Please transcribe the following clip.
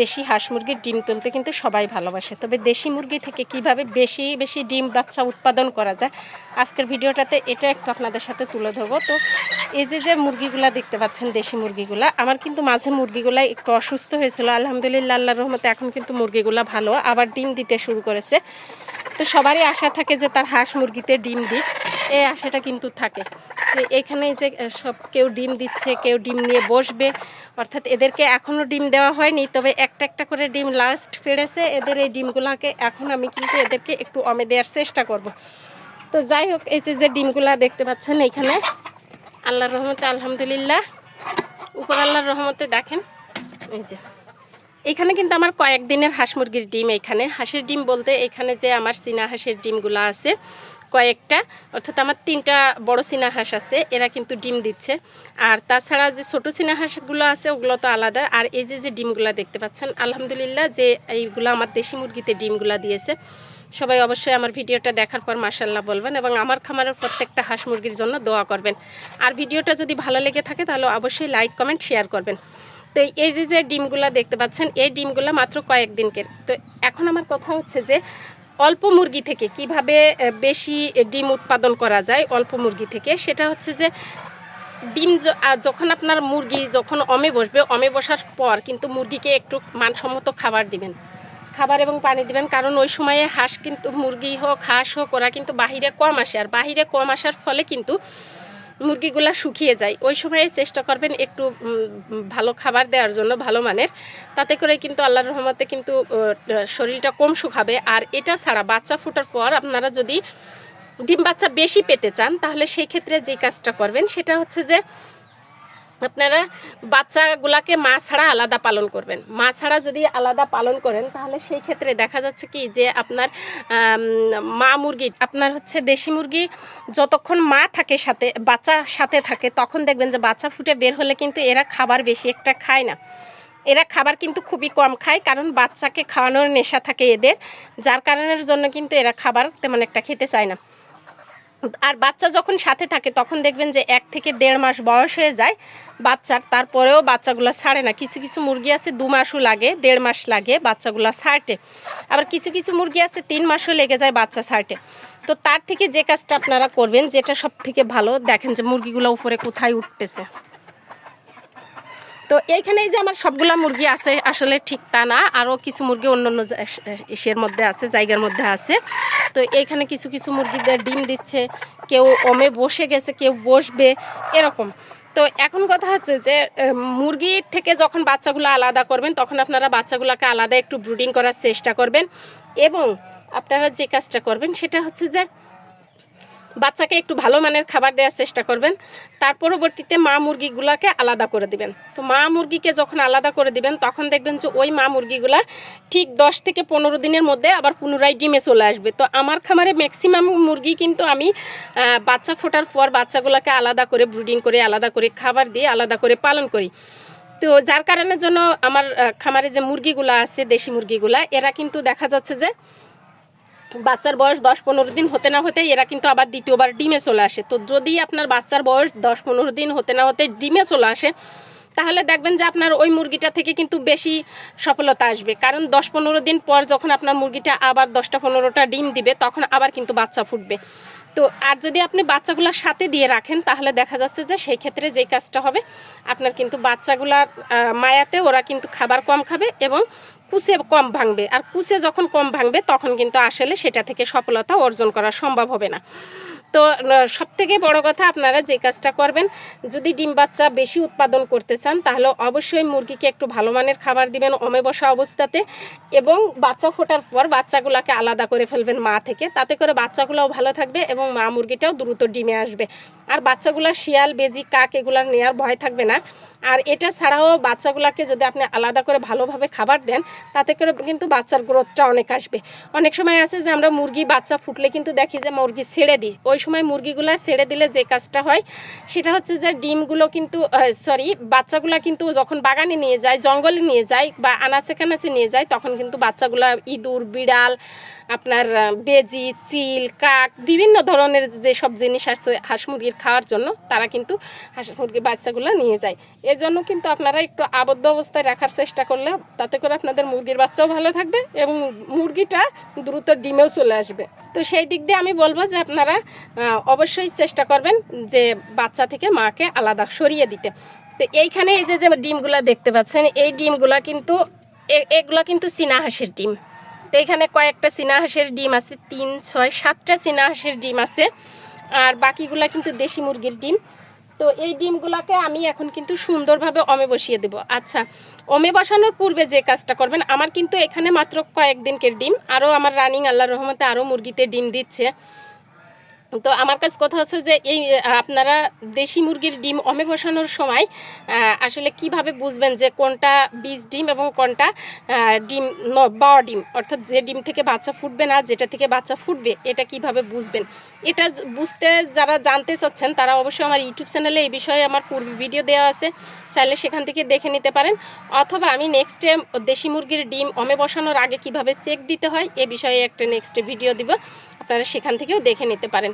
দেশি হাঁস মুরগির ডিম তুলতে কিন্তু সবাই ভালোবাসে। তবে দেশি মুরগি থেকে কীভাবে বেশি বেশি ডিম বাচ্চা উৎপাদন করা যায়, আজকের ভিডিওটাতে এটা একটু আপনাদের সাথে তুলে ধরবো। তো এই যে যে মুরগিগুলা দেখতে পাচ্ছেন, দেশি মুরগিগুলা, আমার কিন্তু মাঝে মুরগিগুলা একটু অসুস্থ হয়েছিল। আলহামদুলিল্লাহ আল্লাহ রহমতে এখন কিন্তু মুরগিগুলা ভালো, আবার ডিম দিতে শুরু করেছে। তো সবারই আশা থাকে যে তার হাঁস মুরগিতে ডিম দিক, এই আশাটা কিন্তু থাকে। এখানে যে সব কেউ ডিম দিচ্ছে, কেউ ডিম নিয়ে বসবে। অর্থাৎ এদেরকে এখনও ডিম দেওয়া হয়নি, তবে একটা একটা করে ডিম লাস্ট ফেড়েছে। এদের এই ডিমগুলোকে এখন আমি কিন্তু এদেরকে একটু অমে দেওয়ার চেষ্টা করব। তো যাই হোক, এই যে যে ডিমগুলা দেখতে পাচ্ছেন এইখানে, আল্লাহর রহমতে আলহামদুলিল্লাহ। উপর আল্লাহর রহমতে দেখেন, এই যে। এখানে কিন্তু আমার কয়েকদিনের হাঁস মুরগির ডিম এখানে। হাঁসের ডিম বলতে এখানে যে আমার চীনা হাঁসের ডিমগুলো আছে, কয়েকটা, অর্থাৎ আমার তিনটা বড় চীনা হাঁস আছে, এরা কিন্তু ডিম দিচ্ছে। আর তাছাড়া যে ছোটো চীনা হাঁসগুলো আছে, ওগুলো তো আলাদা। আর এই যে যে ডিমগুলো দেখতে পাচ্ছেন, আলহামদুলিল্লাহ যে এইগুলো আমার দেশি মুরগিতে ডিমগুলো দিয়েছে। সবাই অবশ্যই আমার ভিডিওটা দেখার পর মাসাল্লাহ বলবেন এবং আমার খামারের প্রত্যেকটা হাঁস মুরগির জন্য দোয়া করবেন। আর ভিডিওটা যদি ভালো লেগে থাকে, তাহলে অবশ্যই লাইক কমেন্ট শেয়ার করবেন। তো এই যে যে ডিমগুলো দেখতে পাচ্ছেন, এই ডিমগুলো মাত্র কয়েকদিনকে তো এখন আমার কথা হচ্ছে যে, অল্প মুরগি থেকে কীভাবে বেশি ডিম উৎপাদন করা যায় অল্প মুরগি থেকে, সেটা হচ্ছে যে, ডিম যখন আপনার মুরগি যখন অমে বসবে, অমে বসার পর কিন্তু মুরগিকে একটু মানসম্মত খাবার দিবেন। খাবার এবং পানি দিবেন, কারণ ওই সময়ে হাঁস কিন্তু, মুরগি হোক, হাঁস হোক, ওরা কিন্তু বাহিরে কম আসে, আর বাহিরে কম আসার ফলে কিন্তু মুরগিগুলা শুকিয়ে যায়। ওই সময়ে চেষ্টা করবেন একটু ভালো খাবার দেওয়ার জন্য, ভালো মানের। তাতে করে কিন্তু আল্লাহর রহমতে কিন্তু শরীরটা কম শুকাবে। আর এটা ছাড়া বাচ্চা ফোটার পর আপনারা যদি ডিম বাচ্চা বেশি পেতে চান, তাহলে সেই ক্ষেত্রে যে কাজটা করবেন, সেটা হচ্ছে যে আপনারা বাচ্চাগুলাকে মা ছাড়া আলাদা পালন করবেন। মা ছাড়া যদি আলাদা পালন করেন, তাহলে সেই ক্ষেত্রে দেখা যাচ্ছে কি যে আপনার মা মুরগি, আপনার হচ্ছে দেশি মুরগি যতক্ষণ মা থাকে সাথে, বাচ্চা সাথে থাকে, তখন দেখবেন যে বাচ্চা ফুটে বের হলে কিন্তু এরা খাবার বেশি একটা খায় না। এরা খাবার কিন্তু খুবই কম খায়, কারণ বাচ্চাকে খাওয়ানোর নেশা থাকে এদের, যার কারণের জন্য কিন্তু এরা খাবার তেমন একটা খেতে চায় না। আর বাচ্চা যখন সাথে থাকে, তখন দেখবেন যে এক থেকে দেড় মাস বয়স হয়ে যায় বাচ্চার। তারপরেও বাচ্চাগুলো ছাড়ে না। কিছু কিছু মুরগি আছে, দু মাসও লাগে, দেড় মাস লাগে বাচ্চাগুলো ছাড়তে। আবার কিছু কিছু মুরগি আছে, তিন মাসও লেগে যায় বাচ্চা ছাড়তে। তো তার থেকে যে কাজটা আপনারা করবেন, যেটা সব থেকে ভালো, দেখেন যে মুরগিগুলো উপরে কোথায় উঠতেছে। তো এইখানে এই যে আমার সবগুলা মুরগি আছে, আসলে ঠিক তা না। আরও কিছু মুরগি অন্য অন্য ইসের মধ্যে আছে, জায়গার মধ্যে আছে। তো এইখানে কিছু কিছু মুরগিদের ডিম দিচ্ছে, কেউ অমে বসে গেছে, কেউ বসবে, এরকম। তো এখন কথা হচ্ছে যে মুরগির থেকে যখন বাচ্চাগুলো আলাদা করবেন, তখন আপনারা বাচ্চাগুলোকে আলাদা একটু ব্রুডিং করার চেষ্টা করবেন। এবং আপনারা যে কাজটা করবেন, সেটা হচ্ছে যে বাচ্চাকে একটু ভালো মানের খাবার দেওয়ার চেষ্টা করবেন। তার পরবর্তীতে মা মুরগিগুলোকে আলাদা করে দিবেন। তো মা মুরগিকে যখন আলাদা করে দিবেন, তখন দেখবেন যে ওই মা মুরগিগুলা ঠিক দশ থেকে পনেরো দিনের মধ্যে আবার পুনরায় ডিমে চলে আসবে। তো আমার খামারে ম্যাক্সিমাম মুরগি কিন্তু আমি বাচ্চা ফোটার পর বাচ্চাগুলোকে আলাদা করে ব্রুডিং করে, আলাদা করে খাবার দিয়ে, আলাদা করে পালন করি। তো যার কারণের জন্য আমার খামারে যে মুরগিগুলা আছে, দেশি মুরগিগুলা, এরা কিন্তু দেখা যাচ্ছে যে বাচ্চার বয়স দশ পনেরো দিন হতে না হতে এরা কিন্তু আবার দ্বিতীয়বার ডিমে চলে আসে। তো যদি আপনার বাচ্চার বয়স দশ পনেরো দিন হতে না হতে ডিমে চলে আসে, তাহলে দেখবেন যে আপনার ওই মুরগিটা থেকে কিন্তু বেশি সফলতা আসবে। কারণ দশ পনেরো দিন পর যখন আপনার মুরগিটা আবার দশটা পনেরোটা ডিম দিবে, তখন আবার কিন্তু বাচ্চা ফুটবে। তো আর যদি আপনি বাচ্চাগুলোর সাথে দিয়ে রাখেন, তাহলে দেখা যাচ্ছে যে সেই ক্ষেত্রে যেই কাজটা হবে, আপনার কিন্তু বাচ্চাগুলার মায়াতে ওরা কিন্তু খাবার কম খাবে এবং কুচে কম ভাঙবে। আর কুসে যখন কম ভাঙবে, তখন কিন্তু আসলে সেটা থেকে সফলতা অর্জন করা সম্ভব হবে না। তো সব থেকে বড় কথা আপনারা যে কাজটা করবেন, যদি ডিম বাচ্চা বেশি উৎপাদন করতে চান, তাহলে অবশ্যই মুরগিকে একটু ভালো মানের খাবার দিবেন অমে বসা অবস্থাতে এবং বাচ্চা ফোটার পর বাচ্চাগুলোকে আলাদা করে ফেলবেন মা থেকে। তাতে করে বাচ্চাগুলোও ভালো থাকবে এবং মা মুরগিটাও দ্রুত ডিমে আসবে। আর বাচ্চাগুলো শিয়াল, বেজি, কাক এগুলার নেওয়ার ভয় থাকবে না। আর এটা ছাড়াও বাচ্চাগুলোকে যদি আপনি আলাদা করে ভালোভাবে খাবার দেন, তাতে করে কিন্তু বাচ্চার গ্রোথটা অনেক আসবে। অনেক সময় আছে যে আমরা মুরগি বাচ্চা ফুটলে কিন্তু দেখি যে মুরগি ছেড়ে দিই। ওই সময় মুরগিগুলা ছেড়ে দিলে যে কাজটা হয়, সেটা হচ্ছে যে ডিমগুলো কিন্তু সরি বাচ্চাগুলা কিন্তু যখন বাগানে নিয়ে যায়, জঙ্গলে নিয়ে যায় বা আনাচে কানাচে নিয়ে যায়, তখন কিন্তু বাচ্চাগুলা ইঁদুর, বিড়াল, আপনার বেজি চিল কাক, বিভিন্ন ধরনের যেসব জিনিস আছে হাঁস মুরগির খাওয়ার জন্য, তারা কিন্তু হাঁস মুরগির বাচ্চাগুলো নিয়ে যায়। এর জন্য কিন্তু আপনারা একটু আবদ্ধ অবস্থায় রাখার চেষ্টা করলে, তাতে করে আপনাদের মুরগির বাচ্চাও ভালো থাকবে এবং মুরগিটা দ্রুত ডিমেও চলে আসবে। তো সেই দিক দিয়ে আমি বলব যে আপনারা অবশ্যই চেষ্টা করবেন যে বাচ্চা থেকে মাকে আলাদা সরিয়ে দিতে। তো এইখানে এই যে যে ডিমগুলা দেখতে পাচ্ছেন, এই ডিমগুলা কিন্তু এগুলা কিন্তু চীনা হাঁসের ডিম। তো এখানে কয়েকটা চীনা হাঁসের ডিম আছে, তিন, ছয়, সাতটা চীনা হাঁসের ডিম আছে, আর বাকিগুলা কিন্তু দেশি মুরগির ডিম। তো এই ডিমগুলাকে আমি এখন কিন্তু সুন্দরভাবে অমে বসিয়ে দেবো। আচ্ছা অমে বসানোর পূর্বে যে কাজটা করবেন, আমার কিন্তু এখানে মাত্র কয়েকদিনকের ডিম, আরও আমার রানিং আল্লাহ রহমতে আরও মুরগিতে ডিম দিচ্ছে। তো আমার কাছে কথা হচ্ছে যে এই আপনারা দেশি মুরগির ডিম অমে বসানোর সময় আসলে কীভাবে বুঝবেন যে কোনটা বীজ ডিম এবং কোনটা ডিম বাওয়া ডিম? অর্থাৎ যে ডিম থেকে বাচ্চা ফুটবে না, যেটা থেকে বাচ্চা ফুটবে, এটা কীভাবে বুঝবেন? এটা বুঝতে যারা জানতে চাচ্ছেন, তারা অবশ্যই আমার ইউটিউব চ্যানেলে এই বিষয়ে আমার পূর্বে ভিডিও দেওয়া আছে। চাইলে সেখান থেকে দেখে নিতে পারেন। অথবা আমি নেক্সট টাইম দেশি মুরগির ডিম অমে বসানোর আগে কীভাবে চেক দিতে হয়, এ বিষয়ে একটা নেক্সট ভিডিও দিব। আপনারা সেখান থেকেও দেখে নিতে পারেন।